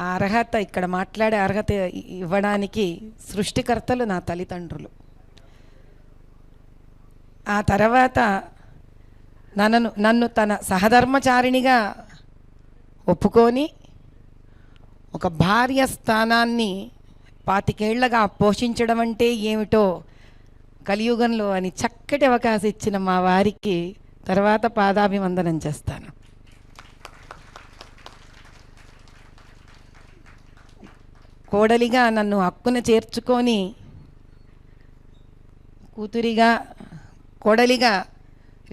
ఆ అర్హత ఇక్కడ మాట్లాడే అర్హత ఇవ్వడానికి సృష్టికర్తలు నా తల్లిదండ్రులు. ఆ తర్వాత నన్ను నన్ను తన సహధర్మచారిణిగా ఒప్పుకొని ఒక భార్య స్థానాన్ని పాతికేళ్ళగా పోషించడం అంటే ఏమిటో కలియుగంలో అని చక్కటి అవకాశం ఇచ్చిన మా వారికి తర్వాత పాదాభివందనం చేస్తాను. కోడలిగా నన్ను హక్కున చేర్చుకొని కూతురిగా కోడలిగా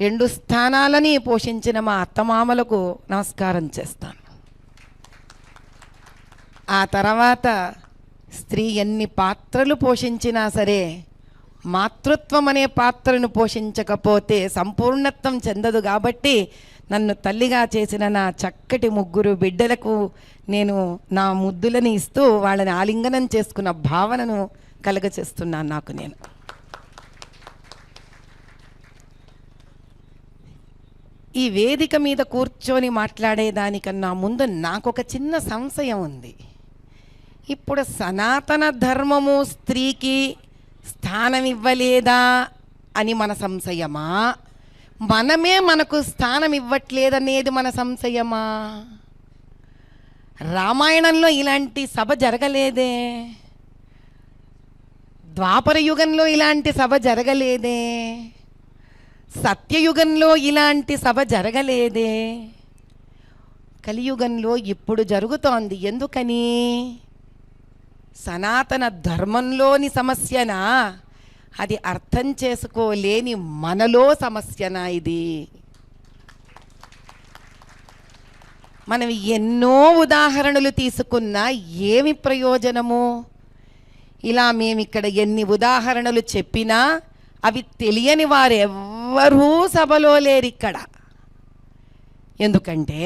రెండు స్థానాలని పోషించిన మా అత్తమామలకు నమస్కారం చేస్తాను. ఆ తర్వాత స్త్రీ ఎన్ని పాత్రలు పోషించినా సరే మాతృత్వం అనే పాత్రను పోషించకపోతే సంపూర్ణత్వం చెందదు కాబట్టి నన్ను తల్లిగా చేసిన నా చక్కటి ముగ్గురు బిడ్డలకు నేను నా ముద్దులని ఇస్తూ వాళ్ళని ఆలింగనం చేసుకున్న భావనను కలగచేస్తున్నాను నాకు నేను. ఈ వేదిక మీద కూర్చొని మాట్లాడేదానికన్నా ముందు నాకు ఒక చిన్న సంశయం ఉంది. ఇప్పుడు సనాతన ధర్మము స్త్రీకి స్థానం ఇవ్వలేదా అని మన సంశయమా? మనమే మనకు స్థానం ఇవ్వట్లేదనేది మన సంశయమా? రామాయణంలో ఇలాంటి సభ జరగలేదే. ద్వాపర యుగంలో ఇలాంటి సభ జరగలేదే. సత్యయుగంలో ఇలాంటి సభ జరగలేదే. కలియుగంలో ఇప్పుడు జరుగుతోంది ఎందుకని? సనాతన ధర్మంలోని సమస్యనా? అది అర్థం చేసుకోలేని మనలో సమస్యనా ఇది? మనం ఎన్నో ఉదాహరణలు తీసుకున్నా ఏమి ప్రయోజనము? ఇలా మేమిక్కడ ఎన్ని ఉదాహరణలు చెప్పినా అవి తెలియని వారెవ్వరూ సభలో లేరు ఇక్కడ ఎందుకంటే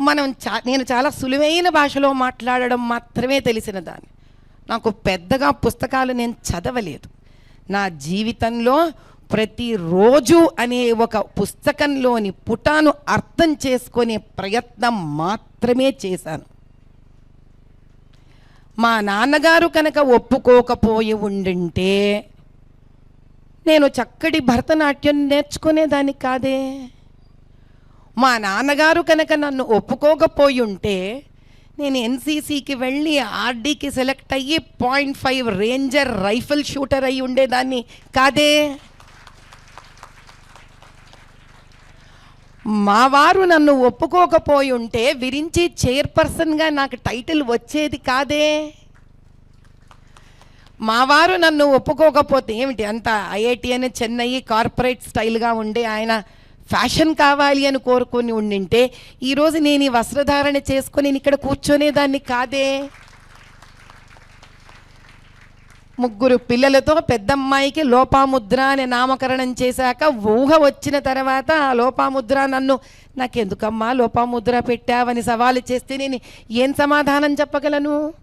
మనం చా నేను చాలా సులువైన భాషలో మాట్లాడడం మాత్రమే తెలిసిన దాన్ని. నాకు పెద్దగా పుస్తకాలు నేను చదవలేదు. నా జీవితంలో ప్రతిరోజు అనే ఒక పుస్తకంలోని పుటాను అర్థం చేసుకునే ప్రయత్నం మాత్రమే చేశాను. మా నాన్నగారు కనుక ఒప్పుకోకపోయి ఉండింటే నేను చక్కటి భరతనాట్యం నేర్చుకునేదాన్ని కాదే? మా నాన్నగారు కనుక నన్ను ఒప్పుకోకపోయి ఉంటే నేను ఎన్సీసీకి వెళ్ళి ఆర్డీకి సెలెక్ట్ అయ్యి point five ranger rifle shooter అయి ఉండేదాన్ని కాదే. మా వారు నన్ను ఒప్పుకోకపోయి ఉంటే విరించి చైర్పర్సన్గా నాకు టైటిల్ వచ్చేది కాదే. మా వారు నన్ను ఒప్పుకోకపోతే ఏమిటి? అంత ఐఐటి అని చెన్నై కార్పొరేట్ స్టైల్గా ఉండే ఆయన ఫ్యాషన్ కావాలి అని కోరుకొని ఉండింటే ఈరోజు నేను ఈ వస్త్రధారణ చేసుకొని నేను ఇక్కడ కూర్చొనేదాన్ని కాదే. ముగ్గురు పిల్లలతో పెద్దమ్మాయికి లోపాముద్ర అనే నామకరణం చేశాక ఊహ వచ్చిన తర్వాత ఆ లోపాముద్ర నన్ను నాకెందుకమ్మా లోపాముద్ర పెట్టావని సవాలు చేస్తే నేను ఏం సమాధానం చెప్పగలను?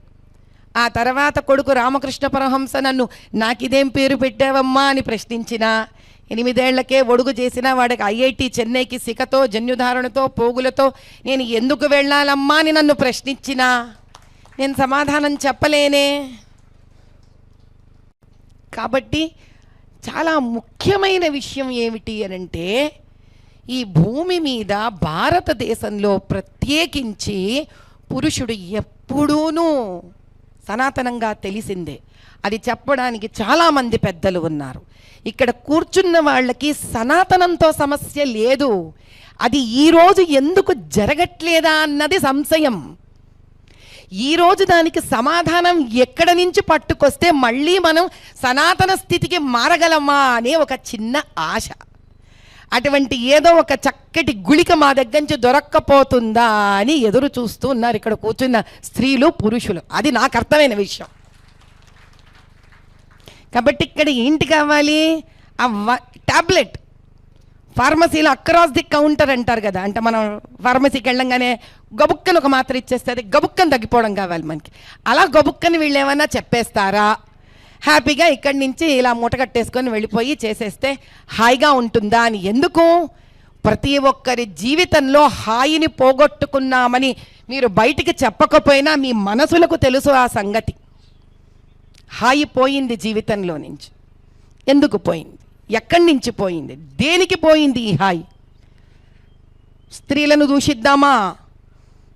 ఆ తర్వాత కొడుకు రామకృష్ణ పరహంస నన్ను నాకిదేం పేరు పెట్టావమ్మా? అని ప్రశ్నించిన ఎనిమిదేళ్ళకే ఒడుగు చేసిన వాడికి ఐఐటి చెన్నైకి సికతో జన్యుధారణతో పోగులతో నేను ఎందుకు వెళ్ళాలమ్మా అని నన్ను ప్రశ్నించినా? నేను సమాధానం చెప్పలేనే. కాబట్టి చాలా ముఖ్యమైన విషయం ఏమిటి అనంటే ఈ భూమి మీద భారతదేశంలో ప్రత్యేకించి పురుషుడు ఎప్పుడూనూ సనాతనంగా తెలిసిందే. అది చెప్పడానికి చాలామంది పెద్దలు ఉన్నారు. ఇక్కడ కూర్చున్న వాళ్ళకి సనాతనంతో సమస్య లేదు. అది ఈరోజు ఎందుకు జరగట్లేదా అన్నది సంశయం. ఈరోజు దానికి సమాధానం ఎక్కడ నుంచి పట్టుకొస్తే మళ్ళీ మనం సనాతన స్థితికి మారగలమా అనే ఒక చిన్న ఆశ. అటువంటి ఏదో ఒక చక్కటి గుళిక మా దగ్గర నుంచి దొరక్కపోతుందా అని ఎదురు చూస్తూ ఉన్నారు ఇక్కడ కూర్చున్న స్త్రీలు పురుషులు. అది నాకు అర్థమైన విషయం. కాబట్టి ఇక్కడ ఏంటి కావాలి? ఆ టాబ్లెట్. ఫార్మసీలో అక్రాస్ ది కౌంటర్ అంటారు కదా అంటే మనం ఫార్మసీకి వెళ్ళంగానే గబుక్కను ఒక మాత్ర ఇచ్చేస్తే అది గబుక్కను తగ్గిపోవడం కావాలి మనకి. అలా గబుక్కని వీళ్ళు ఏమన్నా చెప్పేస్తారా? హ్యాపీగా ఇక్కడి నుంచి ఇలా మూట కట్టేసుకొని వెళ్ళిపోయి చేసేస్తే హాయిగా ఉంటుందా అని ఎందుకు? ప్రతి ఒక్కరి జీవితంలో హాయిని పోగొట్టుకున్నామని మీరు బయటికి చెప్పకపోయినా మీ మనసులకు తెలుసు ఆ సంగతి. హాయి పోయింది జీవితంలో నుంచి. ఎందుకు పోయింది? ఎక్కడి నుంచి పోయింది? దేనికి పోయింది ఈ హాయి? స్త్రీలను దూషిద్దామా?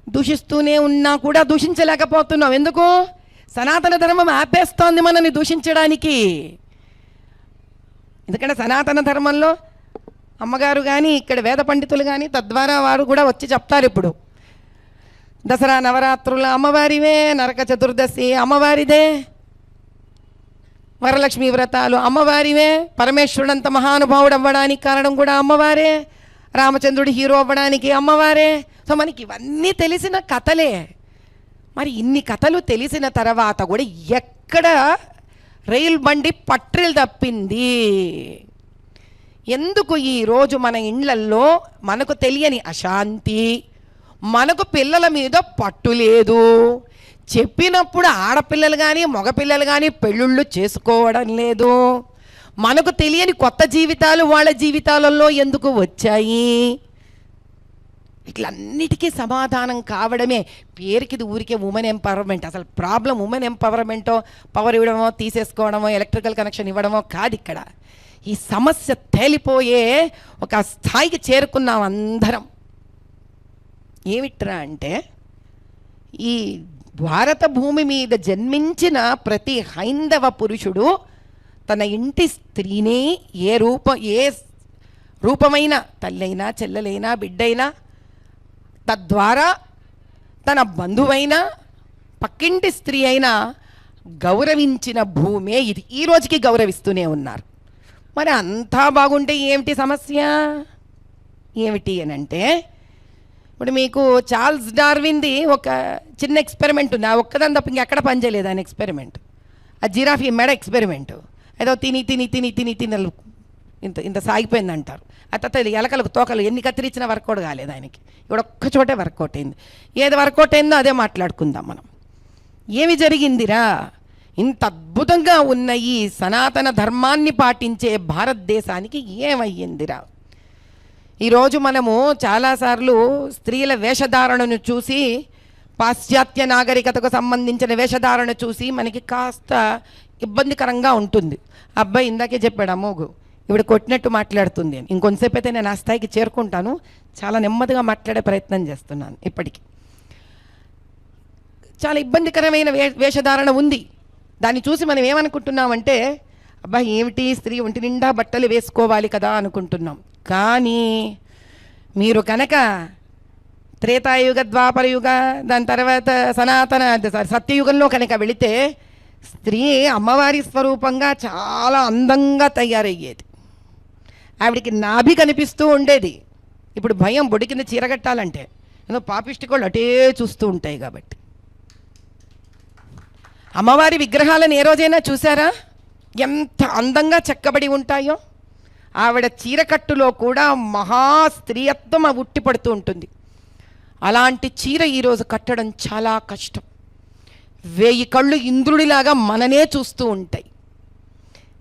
దూషిస్తూనే ఉన్నా కూడా దూషించలేకపోతున్నాం. ఎందుకు? సనాతన ధర్మం ఆపేస్తోంది మనని దూషించడానికి. ఎందుకంటే సనాతన ధర్మంలో అమ్మగారు కానీ ఇక్కడ వేద పండితులు కానీ తద్వారా వారు కూడా వచ్చి చెప్తారు ఇప్పుడు. దసరా నవరాత్రుల అమ్మవారివే నరక చతుర్దశి అమ్మవారిదే. వరలక్ష్మి వ్రతాలు అమ్మవారివే. పరమేశ్వరుడంత మహానుభావుడు అవ్వడానికి కారణం కూడా అమ్మవారే. రామచంద్రుడు హీరో అవ్వడానికి అమ్మవారే. సో మనకి ఇవన్నీ తెలిసిన కథలే. మరి ఇన్ని కథలు తెలిసిన తర్వాత కూడా ఎక్కడ రైలు బండి పట్రిలు తప్పింది? ఎందుకు ఈరోజు మన ఇండ్లల్లో మనకు తెలియని అశాంతి? మనకు పిల్లల మీద పట్టు లేదు. చెప్పినప్పుడు ఆడపిల్లలు కానీ మగపిల్లలు కానీ పెళ్ళిళ్ళు చేసుకోవడం లేదు. మనకు తెలియని కొత్త జీవితాలు వాళ్ళ జీవితాలలో ఎందుకు వచ్చాయి? ఇట్లన్నిటికీ సమాధానం కావడమే. పేరుకిది ఊరికే ఉమెన్ ఎంపవర్మెంట్ అసలు ప్రాబ్లం ఉమెన్ ఎంపవర్మెంటో పవర్ ఇవ్వడమో తీసేసుకోవడమో ఎలక్ట్రికల్ కనెక్షన్ ఇవ్వడమో కాదు ఇక్కడ. ఈ సమస్య తేలిపోయే ఒక స్థాయికి చేరుకున్నాం అందరం. ఏమిట్రా అంటే ఈ భారత భూమి మీద జన్మించిన ప్రతి హైందవ పురుషుడు తన ఇంటి స్త్రీని ఏ రూప ఏ రూపమైన తల్లైనా చెల్లెలైనా బిడ్డైనా తద్వారా తన బంధువైన పక్కింటి స్త్రీ అయినా గౌరవించిన భూమే ఇది. ఈ రోజుకి గౌరవిస్తూనే ఉన్నారు. మరి అంతా బాగుంటే ఏమిటి సమస్య? ఏమిటి అని అంటే ఇప్పుడు మీకు చార్ల్స్ డార్విన్ది ఒక చిన్న ఎక్స్పెరిమెంట్ ఉంది. ఆ ఒక్కదాని తప్ప ఇంకెక్కడ పనిచేయలేదు ఆయన ఎక్స్పెరిమెంట్ ఆ జిరాఫీ మెడ ఎక్స్పెరిమెంట్ ఏదో తిని తిని తిని తిని తినలు ఇంత ఇంత సాగిపోయింది అంటారు ఆ తర్వాత ఎలకలకు తోకలు ఎన్ని కత్తిరించినా వర్కౌట్ కాలేదు ఆయనకి. ఇక్కడ ఒక్క చోటే వర్కౌట్ అయింది. ఏది వర్కౌట్ అయిందో అదే మాట్లాడుకుందాం మనం. ఏమి జరిగిందిరా? ఇంత అద్భుతంగా ఉన్న ఈ సనాతన ధర్మాన్ని పాటించే భారతదేశానికి ఏమయ్యిందిరా? ఈరోజు మనము చాలాసార్లు స్త్రీల వేషధారణను చూసి పాశ్చాత్య నాగరికతకు సంబంధించిన వేషధారణ చూసి మనకి కాస్త ఇబ్బందికరంగా ఉంటుంది. అబ్బాయి ఇందాకే చెప్పాడు అమ్మోగు ఇప్పుడు కొట్టినట్టు మాట్లాడుతుంది అని. ఇంకొంతసేపు అయితే నేను ఆ స్థాయికి చేరుకుంటాను. చాలా నెమ్మదిగా మాట్లాడే ప్రయత్నం చేస్తున్నాను ఇప్పటికీ. చాలా ఇబ్బందికరమైన వే వేషధారణ ఉంది. దాన్ని చూసి మనం ఏమనుకుంటున్నామంటే అబ్బాయి ఏమిటి స్త్రీ ఒంటి నిండా బట్టలు వేసుకోవాలి కదా అనుకుంటున్నాం. కానీ మీరు కనుక త్రేతాయుగ ద్వాపరయుగ దాని తర్వాత సనాతన సత్యయుగంలో కనుక వెళితే స్త్రీ అమ్మవారి స్వరూపంగా చాలా అందంగా తయారయ్యేది. ఆవిడికి నాభి కనిపిస్తూ ఉండేది. ఇప్పుడు భయం బొడి కింద చీరగట్టాలంటే ఏదో పాపిష్టి కూడా అటే చూస్తూ ఉంటాయి కాబట్టి. అమ్మవారి విగ్రహాలను ఏ రోజైనా చూసారా? ఎంత అందంగా చెక్కబడి ఉంటాయో? ఆవిడ చీరకట్టులో కూడా మహా స్త్రీయత్వం ఉట్టిపడుతూ ఉంటుంది. అలాంటి చీర ఈరోజు కట్టడం చాలా కష్టం. వేయి కళ్ళు ఇంద్రుడిలాగా మననే చూస్తూ ఉంటాయి.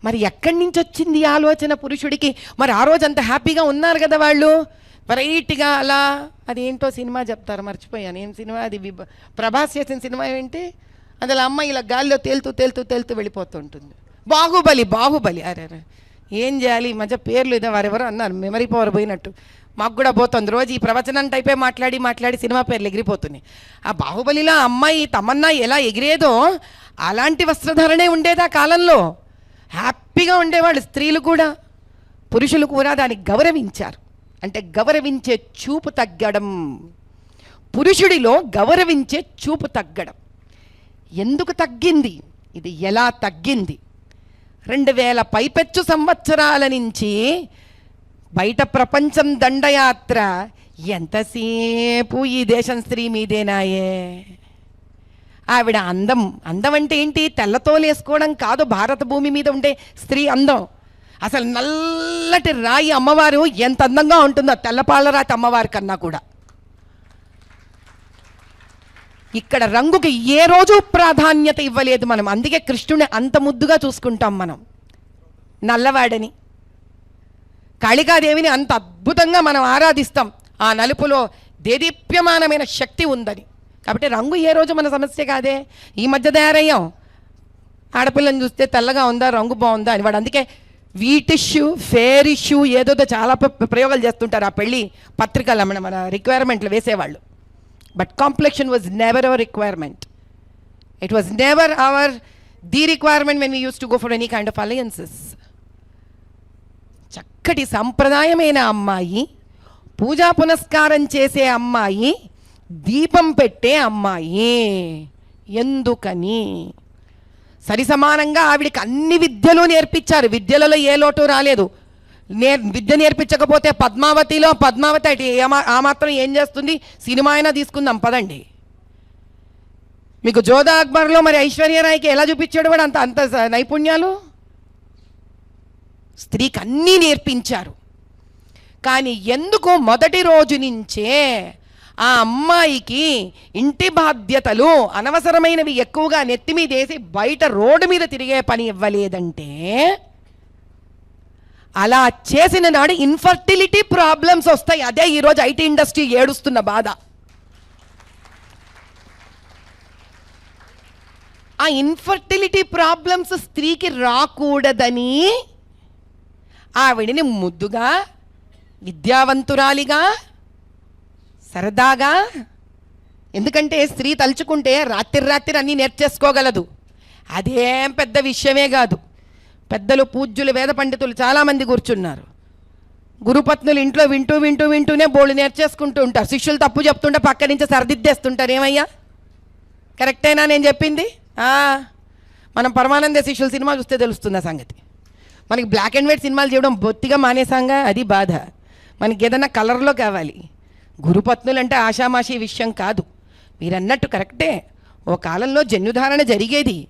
మరి ఎక్కడి నుంచి వచ్చింది ఆలోచన పురుషుడికి? మరి ఆ రోజు అంత హ్యాపీగా ఉన్నారు కదా వాళ్ళు? వెరైటీగా అలా అదేంటో సినిమా చెప్తారు మర్చిపోయాను. ఏం సినిమా అది? ప్రభాస్ చేసిన సినిమా ఏంటి? అందులో అమ్మాయి ఇలా గాల్లో తేలుతూ తేలుతూ తేలుతూ వెళ్ళిపోతుంటుంది బాహుబలి బాహుబలి. అరే అరే ఏం చేయాలి? ఈ మధ్య పేర్లు ఇదే వారెవరో అన్నారు మెమరీ పవర్ పోయినట్టు. మాకు కూడా పోతుంది. రోజు ఈ ప్రవచనం టైపే మాట్లాడి మాట్లాడి సినిమా పేర్లు ఎగిరిపోతున్నాయి. ఆ బాహుబలిలో అమ్మాయి తమన్నా ఎలా ఎగిరేదో అలాంటి వస్త్రధారణే ఉండేది ఆ కాలంలో. హ్యాపీగా ఉండేవాళ్ళు స్త్రీలు కూడా. పురుషులు కూడా దాన్ని గౌరవించారు. అంటే గౌరవించే చూపు తగ్గడం. పురుషుడిలో గౌరవించే చూపు తగ్గడం. ఎందుకు తగ్గింది? ఇది ఎలా తగ్గింది? రెండు వేల పైపెచ్చు సంవత్సరాల నుంచి బయట ప్రపంచం దండయాత్ర ఎంతసేపు ఈ దేశం స్త్రీ మీదేనాయే? ఆవిడ అందం అందం అంటే ఏంటి? తెల్లతోలేసుకోవడం కాదు భారత భూమి మీద ఉండే స్త్రీ అందం. అసలు నల్లటి రాయి అమ్మవారు ఎంత అందంగా ఉంటుందో తెల్లపాలరాతి అమ్మవారి కన్నా కూడా. ఇక్కడ రంగుకి ఏ రోజు ప్రాధాన్యత ఇవ్వలేదు మనం. అందుకే కృష్ణుని అంత ముద్దుగా చూసుకుంటాం మనం. నల్లవాడని. కాళికాదేవిని అంత అద్భుతంగా మనం ఆరాధిస్తాం. ఆ నలుపులో దేదీప్యమానమైన శక్తి ఉందని. కాబట్టి రంగు ఏ రోజు మన సమస్య కాదే. ఈ మధ్య తయారయ్యాం. ఆడపిల్లని చూస్తే తెల్లగా ఉందా రంగు బాగుందా అని. వాడు అందుకే వీటిష్యూ ఫేర్ ఇష్యూ ఏదోదో చాలా ప్రయోగాలు చేస్తుంటారు. ఆ పెళ్ళి పత్రికలు మన రిక్వైర్మెంట్లు వేసేవాళ్ళు. But complexion was never our requirement it was never our the requirement when we use to go for any kind of alliances చక్కటి సంప్రదాయమైన అమ్మాయి పూజా పునస్కారం చేసే అమ్మాయి దీపం పెట్టే అమ్మాయి. ఎందుకని? సరి సమానంగా ఆవిడికి అన్ని విద్యలు నేర్పించారు. విద్యలలో ఏ లోటు రాలేదు. నేర్ విద్య నేర్పించకపోతే పద్మావతిలో పద్మావతి అటు ఆ మాత్రం ఏం చేస్తుంది? సినిమా అయినా తీసుకుందాం పదండి. మీకు జోధా అక్బర్లో మరి ఐశ్వర్యరాయ్కి ఎలా చూపించాడు కూడా అంత అంత స- నైపుణ్యాలు? స్త్రీకి అన్నీ నేర్పించారు. కానీ ఎందుకు మొదటి రోజు నుంచే ఆ అమ్మాయికి ఇంటి బాధ్యతలు అనవసరమైనవి ఎక్కువగా నెత్తి మీద వేసి బయట రోడ్డు మీద తిరిగే పని ఇవ్వలేదంటే అలా చేసిన నాడు ఇన్ఫర్టిలిటీ ప్రాబ్లమ్స్ వస్తాయి. అదే ఈరోజు ఐటీ ఇండస్ట్రీ ఏడుస్తున్న బాధ. ఆ ఇన్ఫర్టిలిటీ ప్రాబ్లమ్స్ స్త్రీకి రాకూడదని ఆవిడిని ముద్దుగా విద్యావంతురాలిగా సరదాగా ఎందుకంటే స్త్రీ తలుచుకుంటే రాత్రి రాత్రి అన్నీ నేర్చేసుకోగలదు. అదేం పెద్ద విషయమే కాదు. పెద్దలు పూజ్యులు వేద పండితులు చాలామంది కూర్చున్నారు. గురుపత్నులు ఇంట్లో వింటూ వింటూ వింటూనే బోళ్ళు నేర్చేసుకుంటూ ఉంటారు. శిష్యులు తప్పు చెప్తుంటే పక్క నుంచి సరిదిద్దేస్తుంటారు. ఏమయ్యా? కరెక్టేనా నేను చెప్పింది? మనం పరమానంద శిష్యుల సినిమా చూస్తే తెలుస్తుంది ఆ సంగతి? మనకి బ్లాక్ అండ్ వైట్ సినిమాలు చేయడం బొత్తిగా మానేసాంగా అది బాధ. మనకి ఏదైనా కలర్లో కావాలి. గురుపత్నులు అంటే ఆషామాషి విషయం కాదు. మీరన్నట్టు కరెక్టే. ఓ కాలంలో జన్యుధారణ జరిగేది.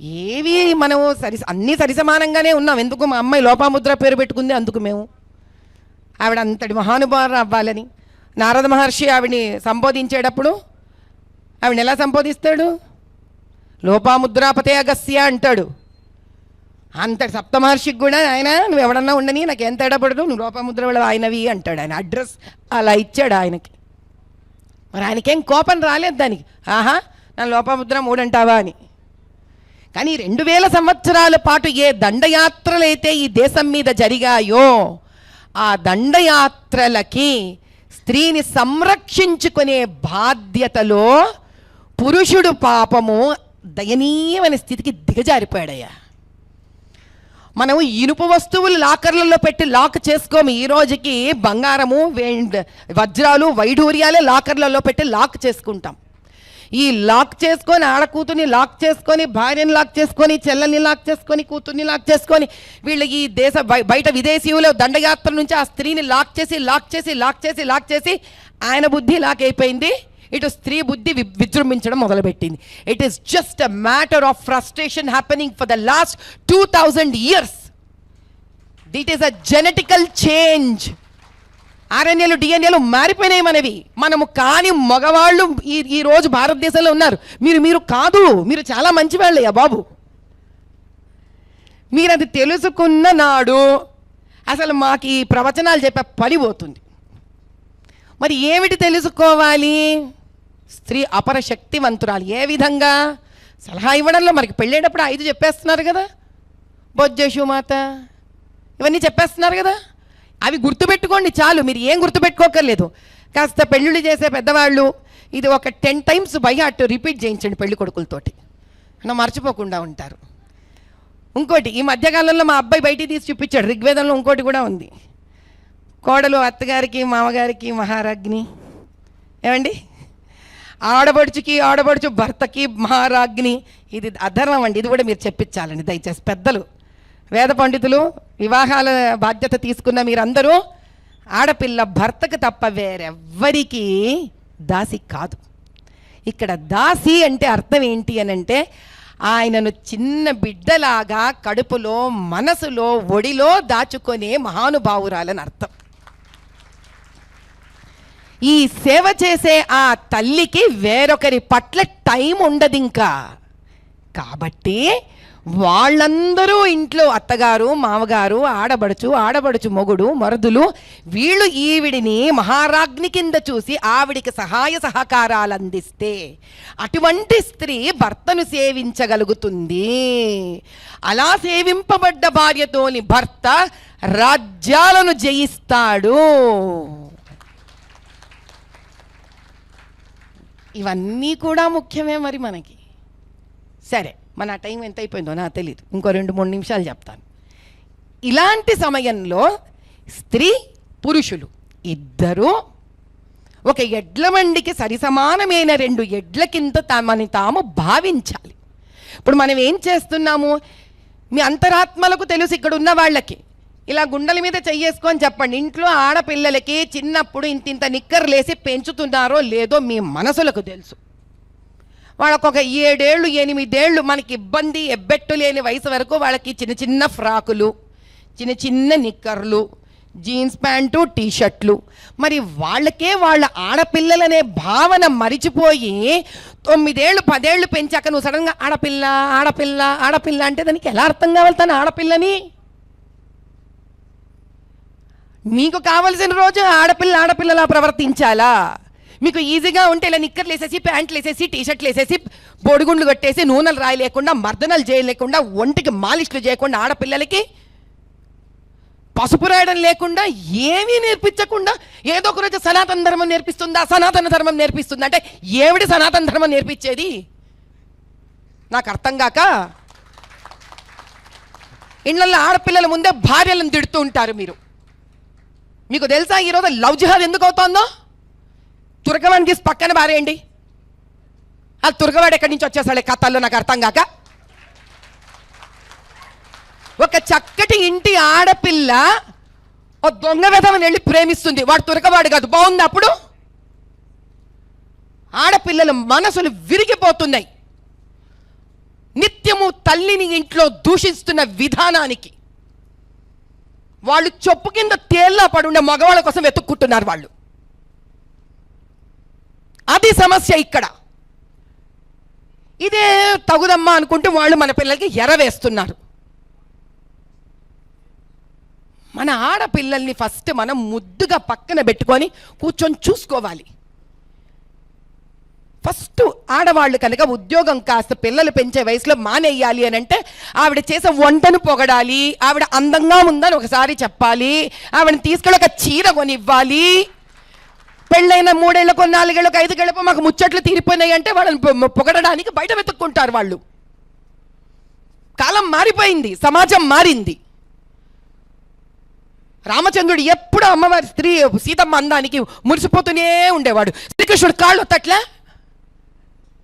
ఏవి మనము సరి అన్నీ సరిసమానంగానే ఉన్నాం. ఎందుకు మా అమ్మాయి లోపాముద్ర పేరు పెట్టుకుంది? అందుకు మేము. ఆవిడ అంతటి మహానుభావం అవ్వాలని. నారద మహర్షి ఆవిడని సంబోధించేటప్పుడు ఆవిడని ఎలా సంబోధిస్తాడు? లోపాముద్రాపతే అగస్య అంటాడు. అంతటి సప్తమహర్షికి కూడా ఆయన నువ్వు ఎవడన్నా ఉండని నాకు ఎంత తేడా నువ్వు లోపముద్ర వాళ్ళ ఆయనవి అంటాడు ఆయన. అడ్రస్ అలా ఇచ్చాడు ఆయనకి. మరి ఆయనకేం కోపం రాలేదు దానికి. ఆహా నా లోపముద్ర మూడంటావా అని. కానీ రెండు వేల సంవత్సరాల పాటు ఏ దండయాత్రలైతే ఈ దేశం మీద జరిగాయో ఆ దండయాత్రలకి స్త్రీని సంరక్షించుకునే బాధ్యతలో పురుషుడు పాపము దయనీయమైన స్థితికి దిగజారిపోయాడయ్యా. మనం ఇనుప వస్తువులు లాకర్లలో పెట్టి లాక్ చేసుకోము. ఈ రోజుకి బంగారము వజ్రాలు వైఢూర్యాలే లాకర్లలో పెట్టి లాక్ చేసుకుంటాం. ఈ లాక్ చేసుకొని ఆడ కూతుర్ని లాక్ చేసుకొని భార్యని లాక్ చేసుకొని చెల్లెల్ని లాక్ చేసుకొని కూతుర్ని లాక్ చేసుకొని వీళ్ళు ఈ దేశ బయట విదేశీయులు దండయాత్ర నుంచి ఆ స్త్రీని లాక్ చేసి లాక్ చేసి లాక్ చేసి లాక్ చేసి ఆయన బుద్ధి లాక్ అయిపోయింది. ఇటు స్త్రీ బుద్ధి విజృంభించడం మొదలుపెట్టింది. It is just a matter of frustration happening for the last two thousand years that is a genetical change ఆర్ఎన్ఏలు డిఎన్ఏలు మారిపోయినాయి మనవి. మనము కాని మగవాళ్ళు ఈ ఈరోజు భారతదేశంలో ఉన్నారు. మీరు మీరు కాదు. మీరు చాలా మంచి వాళ్ళయ్యా బాబు. మీరు అది తెలుసుకున్న నాడు అసలు మాకు ఈ ప్రవచనాలు చెప్పే పని పోతుంది. మరి ఏమిటి తెలుసుకోవాలి? స్త్రీ అపర శక్తివంతురాలు ఏ విధంగా? సలహా ఇవ్వడంలో మనకి పెళ్ళేటప్పుడు ఐదు చెప్పేస్తున్నారు కదా. బొజ్జేషు మాత ఇవన్నీ చెప్పేస్తున్నారు కదా. అవి గుర్తుపెట్టుకోండి చాలు మీరు ఏం గుర్తుపెట్టుకోకర్లేదు. కాస్త పెళ్ళిళ్ళు చేసే పెద్దవాళ్ళు ఇది ఒక ten times by heart repeat చేయించండి పెళ్ళి కొడుకులతోటి. మర్చిపోకుండా ఉంటారు. ఇంకోటి ఈ మధ్యకాలంలో మా అబ్బాయి బయటికి తీసి చూపించాడు ఋగ్వేదంలో ఇంకోటి కూడా ఉంది. కోడలు అత్తగారికి మామగారికి మహారాజ్ని. ఏమండి? ఆడబడుచుకి ఆడబడుచు భర్తకి మహారాజ్ని. ఇది అధర్మం అండి ఇది కూడా మీరు చెప్పించాలండి దయచేసి పెద్దలు. వేద పండితులు వివాహాల బాధ్యత తీసుకున్న మీరందరూ ఆడపిల్ల భర్తకు తప్ప వేరెవ్వరికి దాసి కాదు. ఇక్కడ దాసి అంటే అర్థం ఏంటి అని అంటే ఆయనను చిన్న బిడ్డలాగా కడుపులో మనసులో ఒడిలో దాచుకునే మహానుభావురాలని అర్థం. ఈ సేవ చేసే ఆ తల్లికి వేరొకరి పట్ల టైం ఉండదు ఇంకా కాబట్టి వాళ్ళందరూ ఇంట్లో అత్తగారు మామగారు ఆడబడుచు ఆడబడుచు మొగుడు మరుదులు వీళ్ళు ఈవిడిని మహారాజ్ని కింద చూసి ఆవిడికి సహాయ సహకారాలు అందిస్తే అటువంటి స్త్రీ భర్తను సేవించగలుగుతుంది. అలా సేవింపబడ్డ భార్యతోని భర్త రాజ్యాలను జయిస్తాడు. ఇవన్నీ కూడా ముఖ్యమే మరి మనకి. సరే. మన టైం ఎంత అయిపోయిందో నాకు తెలియదు ఇంకో రెండు మూడు నిమిషాలు చెప్తాను. ఇలాంటి సమయంలో స్త్రీ పురుషులు ఇద్దరూ ఒక ఎడ్ల బండికి సరిసమానమైన రెండు ఎడ్ల కింద తమని తాము భావించాలి. ఇప్పుడు మనం ఏం చేస్తున్నాము? మీ అంతరాత్మలకు తెలుసు ఇక్కడ ఉన్న వాళ్ళకి. ఇలా గుండెల మీద చెయ్యేసుకొని చెప్పండి. ఇంట్లో ఆడపిల్లలకి చిన్నప్పుడు ఇంత ఇంత నిక్కర్లేసి పెంచుతున్నారో లేదో మీ మనసులకు తెలుసు. వాళ్ళకు ఒక ఏడేళ్ళు ఎనిమిదేళ్ళు మనకి ఇబ్బంది ఎబ్బెట్టు లేని వయసు వరకు వాళ్ళకి చిన్న చిన్న ఫ్రాకులు చిన్న చిన్న నిక్కర్లు జీన్స్ ప్యాంటు టీ షర్ట్లు మరి వాళ్ళకే వాళ్ళ ఆడపిల్లలనే భావన మరిచిపోయి తొమ్మిదేళ్ళు పదేళ్ళు పెంచాక నువ్వు సడన్గా ఆడపిల్ల ఆడపిల్ల ఆడపిల్ల అంటే దానికి ఎలా అర్థం కావాలి తన ఆడపిల్లని? మీకు కావలసిన రోజు ఆడపిల్ల ఆడపిల్లలా ప్రవర్తించాలా? మీకు ఈజీగా ఉంటే ఇలా నిక్కర్లు వేసేసి ప్యాంట్లు వేసేసి టీషర్ట్లు వేసేసి బొడుగుండ్లు కట్టేసి నూనెలు రాయి లేకుండా మర్దనలు చేయలేకుండా ఒంటికి మాలిష్లు చేయకుండా ఆడపిల్లలకి పసుపు రాయడం లేకుండా ఏమీ నేర్పించకుండా ఏదో ఒక రోజు సనాతన ధర్మం నేర్పిస్తుందా సనాతన ధర్మం నేర్పిస్తుందా? అంటే ఏమిటి సనాతన ధర్మం నేర్పించేది? నాకు అర్థం కాక ఇళ్ళల్లో ఆడపిల్లల ముందే భార్యలను తిడుతూ ఉంటారు మీరు. మీకు తెలుసా ఈరోజు లవ్ జిహాద్ ఎందుకు అవుతోందో? తురకవాడిని తీసి పక్కన బారేయండి ఆ తురకవాడు ఎక్కడి నుంచి వచ్చేసాడు కథల్లో నాకు అర్థం కాక. ఒక చక్కటి ఇంటి ఆడపిల్ల ఓ దొంగ విధమని వెళ్ళి ప్రేమిస్తుంది. వాడు తురకవాడు కాదు. బాగుంది అప్పుడు? ఆడపిల్లల మనసులు విరిగిపోతున్నాయి. నిత్యము తల్లిని ఇంట్లో దూషిస్తున్న విధానానికి. వాళ్ళు చొప్పు కింద తేల్లా పడుండే మగవాళ్ళ కోసం వెతుక్కుంటున్నారు వాళ్ళు. అది సమస్య ఇక్కడ. ఇదే తగుదమ్మా అనుకుంటూ వాళ్ళు మన పిల్లలకి ఎరవేస్తున్నారు మన ఆడపిల్లల్ని ఫస్ట్ మనం ముద్దుగా పక్కన పెట్టుకొని కూర్చొని చూసుకోవాలి. ఫస్ట్ ఆడవాళ్ళు కనుక ఉద్యోగం కాస్త పిల్లలు పెంచే వయసులో మానేయాలి అని అంటే ఆవిడ చేసే వంటను పొగడాలి ఆవిడ అందంగా ఉందని ఒకసారి చెప్పాలి ఆవిడని తీసుకెళ్ళి ఒక చీర కొనివ్వాలి. పెళ్ళైన మూడేళ్ళకు నాలుగేళ్ళకు ఐదుగేళ్ళకు మాకు ముచ్చట్లు తీరిపోయినాయి అంటే వాళ్ళని పొగడడానికి బయట వెతుక్కుంటారు వాళ్ళు. కాలం మారిపోయింది సమాజం మారింది. రామచంద్రుడు ఎప్పుడు అమ్మవారి స్త్రీ సీతమ్మ అందానికి మురిసిపోతూనే ఉండేవాడు. శ్రీకృష్ణుడు కాళ్ళు వత్తట్లా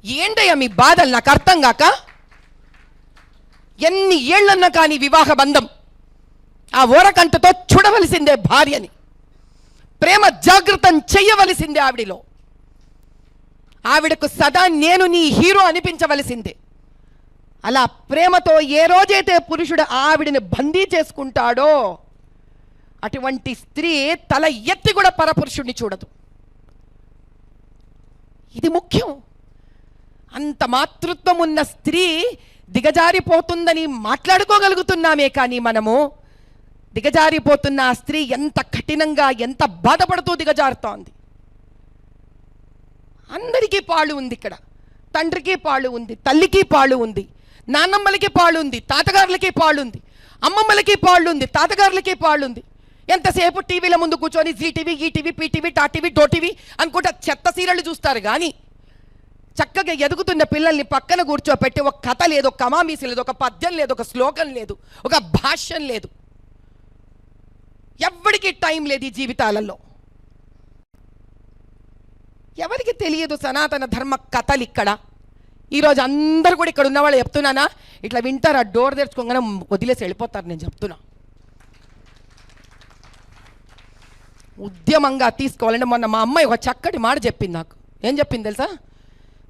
ఏంటయ్యా మీ బాధలు? నాకు అర్థం కాక? ఎన్ని ఏళ్ళన్నా కానీ వివాహ బంధం. ఆ ఓరకంటతో చూడవలసిందే భార్యని. ప్రేమ జాగృతం చెయ్యవలసిందే ఆవిడిలో. ఆవిడకు సదా నేను నీ హీరో అనిపించవలసిందే. అలా ప్రేమతో ఏ రోజైతే పురుషుడు ఆవిడని బందీ చేసుకుంటాడో అటువంటి స్త్రీ తల ఎత్తి కూడా పరపురుషుడిని చూడదు. ఇది ముఖ్యం. అంత మాతృత్వం ఉన్న స్త్రీ దిగజారిపోతుందని మాట్లాడుకోగలుగుతున్నామే కానీ మనము దిగజారిపోతున్న ఆ స్త్రీ ఎంత కఠినంగా ఎంత బాధపడుతూ దిగజారుతోంది. అందరికీ పాలు ఉంది ఇక్కడ. తండ్రికి పాలు ఉంది తల్లికి పాలు ఉంది నాన్నమ్మలకి పాలు ఉంది తాతగారులకి పాలు ఉంది అమ్మమ్మలకి పాలు ఉంది తాతగారులకి పాలు ఉంది. ఎంతసేపు టీవీల ముందు కూర్చొని జీ టీవీ ఈ టీవీ పీటీవీ టాటీవీ డోటీవీ డో అనుకుంటా చెత్త సీరియళ్ళు చూస్తారు కానీ చక్కగా ఎదుగుతున్న పిల్లల్ని పక్కన కూర్చోపెట్టి ఒక కథ లేదు ఒక కమామీసి లేదు ఒక పద్యం లేదు ఒక శ్లోకం లేదు ఒక భాష్యం లేదు. ఎవ్వడికి టైం లేదు ఈ జీవితాలలో. ఎవరికి తెలియదు సనాతన ధర్మ కథలు ఇక్కడ. ఈరోజు అందరు కూడా ఇక్కడ ఉన్న వాళ్ళు చెప్తున్నానా? ఇట్లా వింటారు? ఆ డోర్ తెరుచుకోగానే వదిలేసి వెళ్ళిపోతారు నేను చెప్తున్నా. ఉద్యమంగా తీసుకోవాలంటే మొన్న మా అమ్మాయి ఒక చక్కటి మాట చెప్పింది నాకు. ఏం చెప్పింది తెలుసా?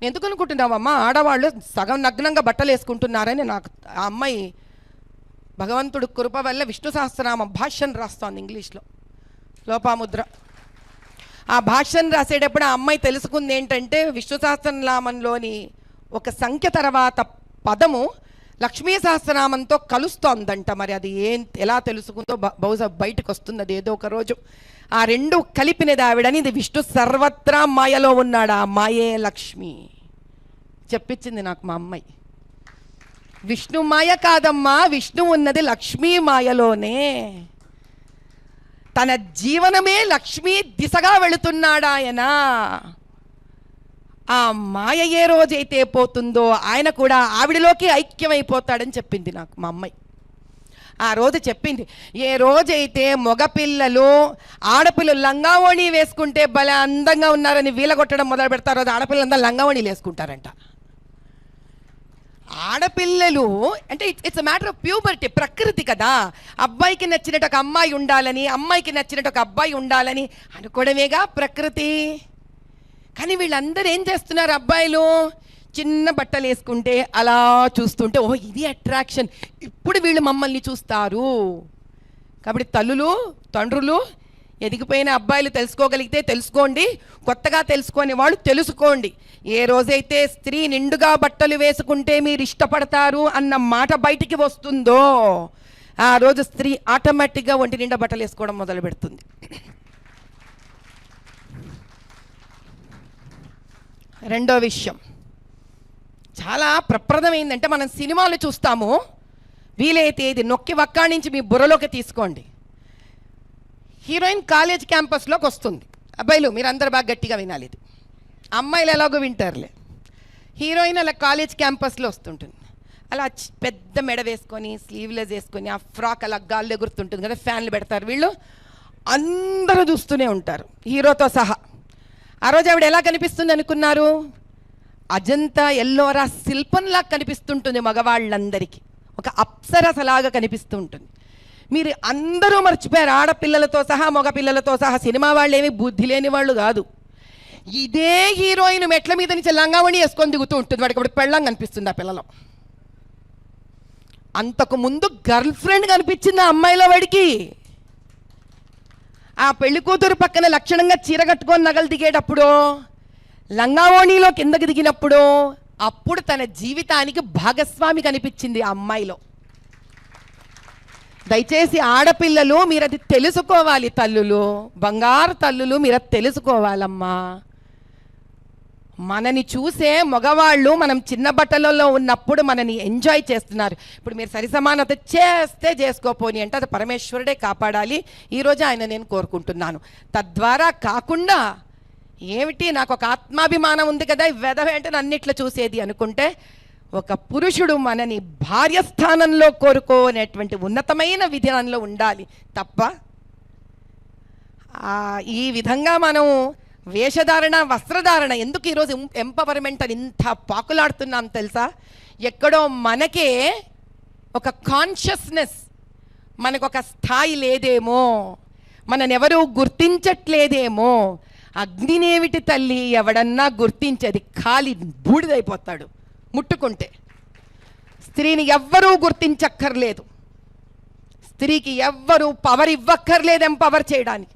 నేను ఎందుకు అనుకుంటున్నావమ్మా? ఆడవాళ్ళు సగం నగ్నంగా బట్టలు వేసుకుంటున్నారని నాకు ఆ అమ్మాయి భగవంతుడు కృప వల్ల విష్ణు సహస్రనామ భాష్యం రాస్తోంది ఇంగ్లీష్లో. లోపాముద్ర. ఆ భాష్యం రాసేటప్పుడు ఆ అమ్మాయి తెలుసుకుంది ఏంటంటే విష్ణు సహస్రనామంలోని ఒక సంఖ్య తర్వాత పదము లక్ష్మీ సహస్రనామంతో కలుస్తోందంట. మరి అది ఏం ఎలా తెలుసుకుందో బ- బహుశా బయటకు వస్తుంది అది ఏదో ఒక రోజు. ఆ రెండు కలిపినది ఆవిడని ఇది విష్ణు సర్వత్రా మాయలో ఉన్నాడు ఆ మాయే లక్ష్మి. చెప్పించింది నాకు మా అమ్మాయి. విష్ణు మాయ కాదమ్మా విష్ణు ఉన్నది లక్ష్మీ మాయలోనే తన జీవనమే లక్ష్మీ దిశగా వెళుతున్నాడు ఆయన ఆ మాయ ఏ రోజైతే పోతుందో ఆయన కూడా ఆవిడలోకి ఐక్యమైపోతాడని చెప్పింది నాకు మా అమ్మాయి. ఆ రోజు చెప్పింది ఏ రోజైతే మగపిల్లలు ఆడపిల్లలు లంగావోణి వేసుకుంటే భలే అందంగా ఉన్నారని వీలగొట్టడం మొదలు పెడతారో అది ఆడపిల్లలంతా లంగావణిలు వేసుకుంటారంట. ఆడపిల్లలు అంటే it's it's matter of puberty ప్రకృతి కదా. అబ్బాయికి నచ్చినట్టు ఒక అమ్మాయి ఉండాలని అమ్మాయికి నచ్చినట్టు ఒక అబ్బాయి ఉండాలని అనుకోవడమేగా ప్రకృతి. కానీ వీళ్ళందరూ ఏం చేస్తున్నారు అబ్బాయిలు? చిన్న బట్టలు వేసుకుంటే అలా చూస్తుంటే ఓ ఇది అట్రాక్షన్ ఇప్పుడు వీళ్ళు మమ్మల్ని చూస్తారు. కాబట్టి తల్లులు తండ్రులు ఎదిగిపోయిన అబ్బాయిలు తెలుసుకోగలిగితే తెలుసుకోండి కొత్తగా తెలుసుకునే వాళ్ళు తెలుసుకోండి. ఏ రోజైతే స్త్రీ నిండుగా బట్టలు వేసుకుంటే మీరు ఇష్టపడతారు అన్న మాట బయటికి వస్తుందో ఆ రోజు స్త్రీ ఆటోమేటిక్గా ఒంటి నిండా బట్టలు వేసుకోవడం మొదలు పెడుతుంది. రెండో విషయం. చాలా ప్రప్రదమైందంటే మనం సినిమాలు చూస్తాము వీలైతే ఇది నొక్కి వక్కాణించి మీ బుర్రలోకి తీసుకోండి. హీరోయిన్ కాలేజ్ క్యాంపస్లోకి వస్తుంది. అబ్బాయిలు మీరు అందరు బాగా గట్టిగా వినాలి ఇది. అమ్మాయిలు ఎలాగో వింటారులే. హీరోయిన్ అలా కాలేజ్ క్యాంపస్లో వస్తుంటుంది. అలా పెద్ద మెడ వేసుకొని స్లీవ్లెస్ వేసుకొని ఆ ఫ్రాక్ అలా గాల్లో ఎగురుతుంటుంది కదా ఫ్యాన్లు పెడతారు వీళ్ళు. అందరూ చూస్తూనే ఉంటారు హీరోతో సహా. ఆ రోజు ఆవిడ ఎలా కనిపిస్తుంది అనుకున్నారు? అజంతా ఎల్లోరా శిల్పంలా కనిపిస్తుంటుంది మగవాళ్ళందరికీ. ఒక అప్సరసలాగా కనిపిస్తూ ఉంటుంది మీరు అందరూ మర్చిపోయారు ఆడపిల్లలతో సహా మగపిల్లలతో సహా సినిమా వాళ్ళు ఏమి బుద్ధి లేని వాళ్ళు కాదు. ఇదే హీరోయిన్ మెట్ల మీద నుంచి లంగావణి వేసుకొని దిగుతూ ఉంటుంది. వాడికి ఇప్పుడు పెళ్ళం కనిపిస్తుంది ఆ పిల్లలో. అంతకు ముందు గర్ల్ ఫ్రెండ్ కనిపించింది ఆ అమ్మాయిలో వాడికి. ఆ పెళ్ళి కూతురు పక్కన లక్షణంగా చీర కట్టుకొని నగలు దిగేటప్పుడు లంగావోణిలో కిందకి దిగినప్పుడు అప్పుడు తన జీవితానికి భాగస్వామి కనిపించింది ఆ అమ్మాయిలో. దయచేసి ఆడపిల్లలు మీరు అది తెలుసుకోవాలి తల్లులు. బంగారు తల్లులు మీరు అది తెలుసుకోవాలమ్మా. మనని చూసే మగవాళ్ళు మనం చిన్న బట్టలలో ఉన్నప్పుడు మనని ఎంజాయ్ చేస్తున్నారు. ఇప్పుడు మీరు సరి సమానత చేస్తే చేసుకోపోని అంటే అది పరమేశ్వరుడే కాపాడాలి. ఈరోజు ఆయన నేను కోరుకుంటున్నాను. తద్వారా కాకుండా ఏమిటి నాకు ఒక ఆత్మాభిమానం ఉంది కదా ఈ వెధవ అంటే అన్నిట్లో చూసేది అనుకుంటే ఒక పురుషుడు మనని భార్య స్థానంలో కోరుకోనేటువంటి ఉన్నతమైన విధానంలో ఉండాలి తప్ప ఈ విధంగా మనం వేషధారణ వస్త్రధారణ ఎందుకు ఈరోజు ఎంపవర్మెంట్ అని ఇంత పాకులాడుతున్నాం తెలుసా? ఎక్కడో మనకే ఒక కాన్షియస్నెస్ మనకు ఒక స్థాయి లేదేమో మననెవరూ గుర్తించట్లేదేమో. అగ్నినేమిటి తల్లి? ఎవడన్నా గుర్తించేది ఖాళీ బూడిదైపోతాడు ముట్టుకుంటే. స్త్రీని ఎవ్వరూ గుర్తించక్కర్లేదు. స్త్రీకి ఎవ్వరూ పవర్ ఇవ్వక్కర్లేదు ఎంపవర్ చేయడానికి.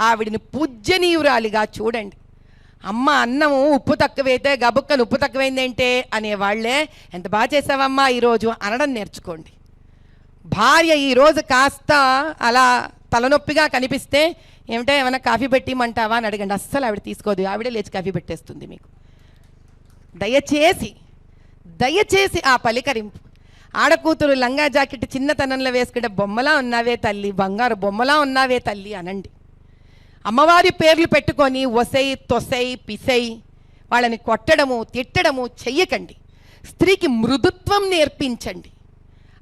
ఆవిడిని పూజ్యనీయురాలిగా చూడండి. అమ్మ అన్నము ఉప్పు తక్కువైతే గబుక్కను ఉప్పు తక్కువైందేంటే అనేవాళ్ళే ఎంత బాగా చేసావమ్మా ఈరోజు? అనడం నేర్చుకోండి. భార్య ఈరోజు కాస్త అలా తలనొప్పిగా కనిపిస్తే ఏమిటో ఏమైనా కాఫీ పెట్టిమంటావా? అని అడగండి. అస్సలు ఆవిడ తీసుకోదు. ఆవిడే లేచి కాఫీ పెట్టేస్తుంది మీకు. దయచేసి దయచేసి ఆ పలికరింపు. ఆడకూతురు లంగా జాకెట్ చిన్నతనంలో వేసుకుంటే బొమ్మలా ఉన్నావే తల్లి బంగారు బొమ్మలా ఉన్నావే తల్లి అనండి. అమ్మవారి పేర్లు పెట్టుకొని ఒసై తొసై పిసై వాళ్ళని కొట్టడము తిట్టడము చెయ్యకండి. స్త్రీకి మృదుత్వం నేర్పించండి.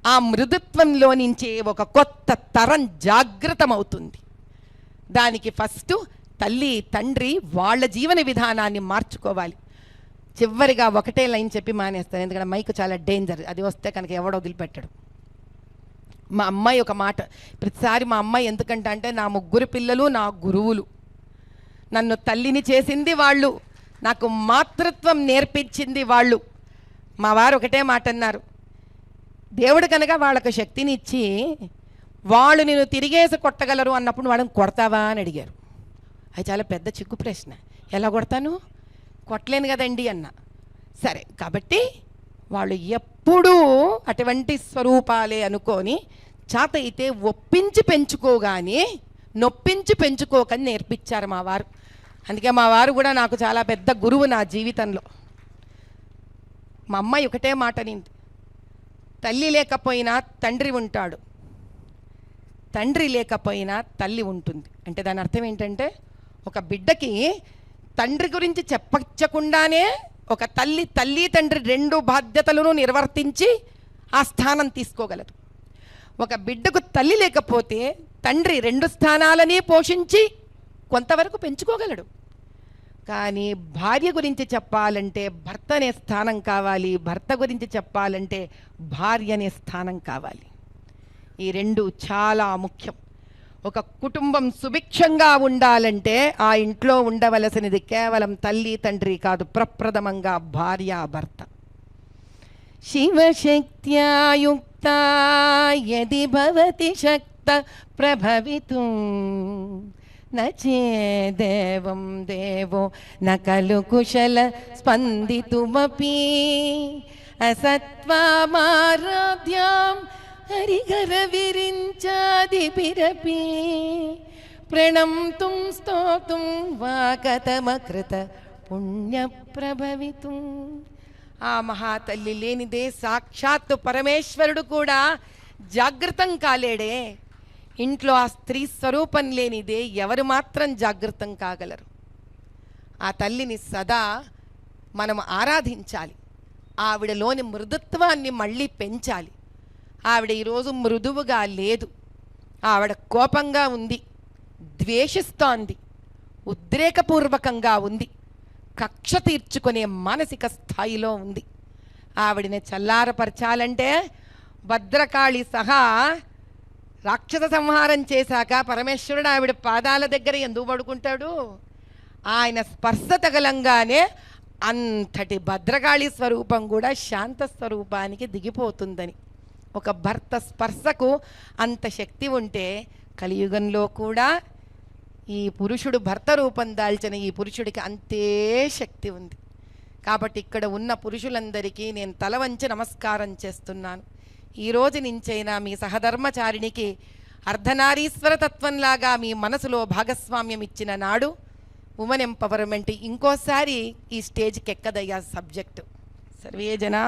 ఆ మృదుత్వంలో నుంచే ఒక కొత్త తరం జాగృతమవుతుంది దానికి ఫస్ట్ తల్లి తండ్రి వాళ్ళ జీవన విధానాన్ని మార్చుకోవాలి. చివరిగా ఒకటే లైన్ చెప్పి మానేస్తాను ఎందుకంటే మైకు చాలా డేంజర్ అది వస్తే కనుక ఎవడో వదిలిపెట్టడు. మా అమ్మాయి ఒక మాట. ప్రతిసారి మా అమ్మాయి ఎందుకంటే అంటే నా ముగ్గురు పిల్లలు నా గురువులు. నన్ను తల్లిని చేసింది వాళ్ళు. నాకు మాతృత్వం నేర్పించింది వాళ్ళు. మా వారు ఒకటే మాట అన్నారు. దేవుడు కనుక వాళ్ళకు శక్తిని ఇచ్చి వాళ్ళు నేను తిరిగేసి కొట్టగలరు అన్నప్పుడు వాళ్ళని కొడతావా అని అడిగారు. అది చాలా పెద్ద చిక్కు ప్రశ్న. ఎలా కొడతాను? కొట్టలేను కదండి అన్న. సరే కాబట్టి వాళ్ళు ఎప్పుడూ అటువంటి స్వరూపాలే అనుకొని చేత అయితే ఒప్పించి పెంచుకోగానే నొప్పించి పెంచుకోకని నేర్పించారు మా వారు. అందుకే మా వారు కూడా నాకు చాలా పెద్ద గురువు నా జీవితంలో. మా అమ్మాయి ఒకటే మాట నింది తల్లి లేకపోయినా తండ్రి ఉంటాడు. తండ్రి లేకపోయినా తల్లి ఉంటుంది. అంటే దాని అర్థం ఏంటంటే ఒక బిడ్డకి తండ్రి గురించి చెప్పకుండానే ఒక తల్లి తల్లి తండ్రి రెండు బాధ్యతలను నిర్వర్తించి ఆ స్థానం తీసుకోగలదు. ఒక బిడ్డకు తల్లి లేకపోతే తండ్రి రెండు స్థానాలని పోషించి కొంతవరకు పెంచుకోగలడు. కానీ భార్య గురించి చెప్పాలంటే భర్త అనే స్థానం కావాలి భర్త గురించి చెప్పాలంటే భార్య అనే స్థానం కావాలి. ఈ రెండు చాలా ముఖ్యం. ఒక కుటుంబం సుభిక్షంగా ఉండాలంటే ఆ ఇంట్లో ఉండవలసినది కేవలం తల్లి తండ్రి కాదు ప్రప్రథమంగా భార్య భర్త. శివశక్త్యాయుక్త యది భవతి శక్త ప్రభవితుం. నేదేవం దేవో న కుశల స్పందితుమపి. అసత్వామారాధ్యాం హరిహర విరించాదిభిరపి ప్రణంతుం స్తోతుం వా కథమకృత పుణ్యప్రభవితుం ఆ మహాతల్లి లేనిదే సాక్షాత్తు పరమేశ్వరుడు కూడా జాగృతం కాలేడే. ఇంట్లో ఆ స్త్రీ స్వరూపం లేనిదే ఎవరు మాత్రం జాగృతం కాగలరు. ఆ తల్లిని సదా మనం ఆరాధించాలి. ఆవిడలోని మృదుత్వాన్ని మళ్ళీ పెంచాలి. ఆవిడ ఈరోజు మృదువుగా లేదు. ఆవిడ కోపంగా ఉంది ద్వేషిస్తోంది ఉద్రేకపూర్వకంగా ఉంది కక్ష తీర్చుకునే మానసిక స్థాయిలో ఉంది. ఆవిడని చల్లారపరచాలంటే భద్రకాళి సహా రాక్షస సంహారం చేశాక పరమేశ్వరుడు ఆవిడ పాదాల దగ్గర ఎందుకు పడుకుంటాడు? ఆయన స్పర్శ తగలంగానే అంతటి భద్రకాళి స్వరూపం కూడా శాంత స్వరూపానికి దిగిపోతుందని. ఒక భర్త స్పర్శకు అంత శక్తి ఉంటే కలియుగంలో కూడా ఈ పురుషుడు భర్త రూపం దాల్చిన ఈ పురుషుడికి అంతే శక్తి ఉంది. కాబట్టి ఇక్కడ ఉన్న పురుషులందరికీ నేను తల వంచి నమస్కారం చేస్తున్నాను. ఈ రోజు నుంచైనా మీ సహధర్మచారిణికి అర్ధనారీశ్వర తత్వంలాగా మీ మనసులో భాగస్వామ్యం ఇచ్చిన నాడు ఉమెన్ ఎంపవర్మెంట్ ఇంకోసారి ఈ స్టేజ్కి ఎక్కదయ్యా సబ్జెక్టు సర్వే జనా